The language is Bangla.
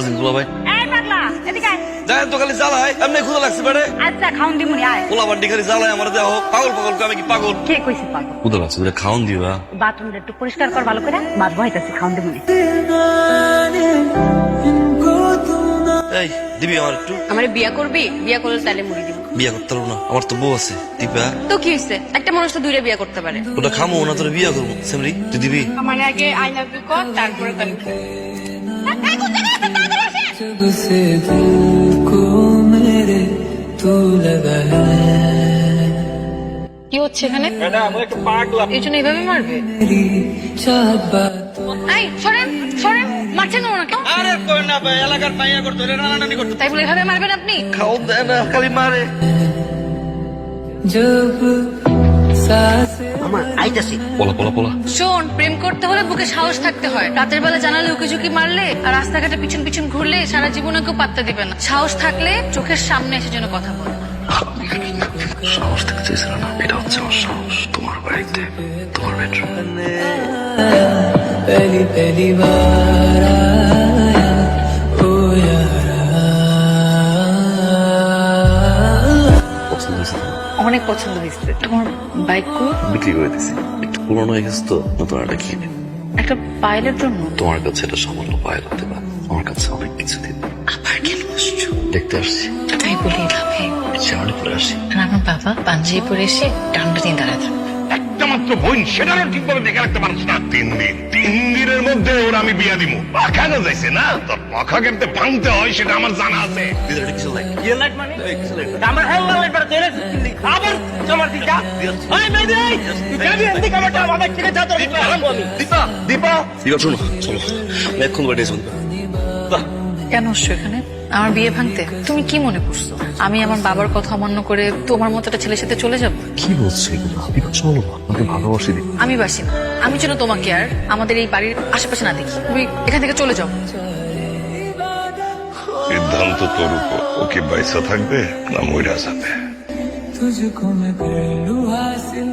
কাজিন দুলা ভাই। এই পাগলা এদিকে আয়। দেখেন তো খালি জ্বালায় এমনি ক্ষুদা লাগছে বেড়ে। আচ্ছা খাউন দিমুনি আয়। পোলা বান্ডি খালি জ্বালায় আমার দেহ। পাগল পাগল করে আমি কি পাগল? কে কইছে পাগল? ক্ষুদা লাগছে বলে খাওন দিবা। বাথরুমটা একটু পরিষ্কার কর ভালো করে বাদ বহাইতাছি খাউন দিমুনি এই দিবি আমার একটু? আমার বিয়া করবি? বিয়া করলে তাহলে মুড়ি দিব। বিয়া করতে পারব না আমার তো বউ আছে দিবা? তো কি হয়েছে একটা মানুষ তো দূরে বিয়া করতে পারে। ওটা খামো না তোর বিয়া করব। সেমরি তুই দিবি? আমার আগে আই লাভ ইউ কর তারপরে जब से दिल को मेरे तू लगा है কি হচ্ছে এখানে এই জন্য এইভাবে মারবে मेरी चाहत बातों এই সরেন সরেন মারছেন কেন ওনাকে আরে কই না ভাই এলাকার পাইয়া করতে রানানি করতে তাই বলে এভাবে মারবেন আপনি খাও দেয় না খালি মারে जब सांसें আমার আইতাছি পোলা পোলা পোলা শোন প্রেম করতে হলে বুকে সাহস থাকতে হয় রাতের বেলা জানালে উকি ঝুঁকি মারলে আর রাস্তাঘাটে পিছন পিছন ঘুরলে সারা জীবনে কেউ পাত্তা দিবে না সাহস থাকলে চোখের সামনে এসে যেন কথা বলে সাহস থাকতে চেয়েছিল না এটা হচ্ছে আমার সাহস তোমার বাড়িতে তোমার বেডরুম पहली पहली बार आया ओ यारा পছন্দ হয়েছে তো? অনেক পছন্দ হয়েছে। তোমার বাইক বিক্রি করে দিছি একটু পুরনো হয়ে গেছে তো নতুন একটা কিনে। একটা পাইলের জন্য। তোমার কাছে এটা সামান্য পায়ে হতে পারে। আমার কাছে অনেক কিছু দিন। আবার কেন আসছো? দেখতে আসছি। তাই বলি লাভে। সামনে পরে আসি আর আমার বাবা পাঞ্জাবি পরে এসে ডান্ডা দিয়ে দাঁড়ায় থাকবে। একটা মাত্র বোন সেটারও ঠিকভাবে দেখে রাখতে পারছ না। তিন দিন। তিন দিনের মধ্যে ওর আমি বিয়া দিব পাখা না যাইছে না? তোর পাখা কেমতে ভাঙতে হয় সেটা আমার জানা আছে। কেন আসছো এখানে? আমার বিয়ে ভাঙতে তুমি কি মনে করছো আমি আমার বাবার কথা অমান্য করে তোমার মতো একটা ছেলের সাথে চলে যাব কি বলছো এগুলো দীপা চলো আমাকে ভালোবাসি দিই আমি বাসি না আমি যেন তোমাকে আর আমাদের এই বাড়ির আশেপাশে না দেখি তুমি এখান থেকে চলে যাও সিদ্ধান্ত তোর উপর ও কি বাইসা থাকবে না মইরা যাবে तुझको मैं कर लूं हासिल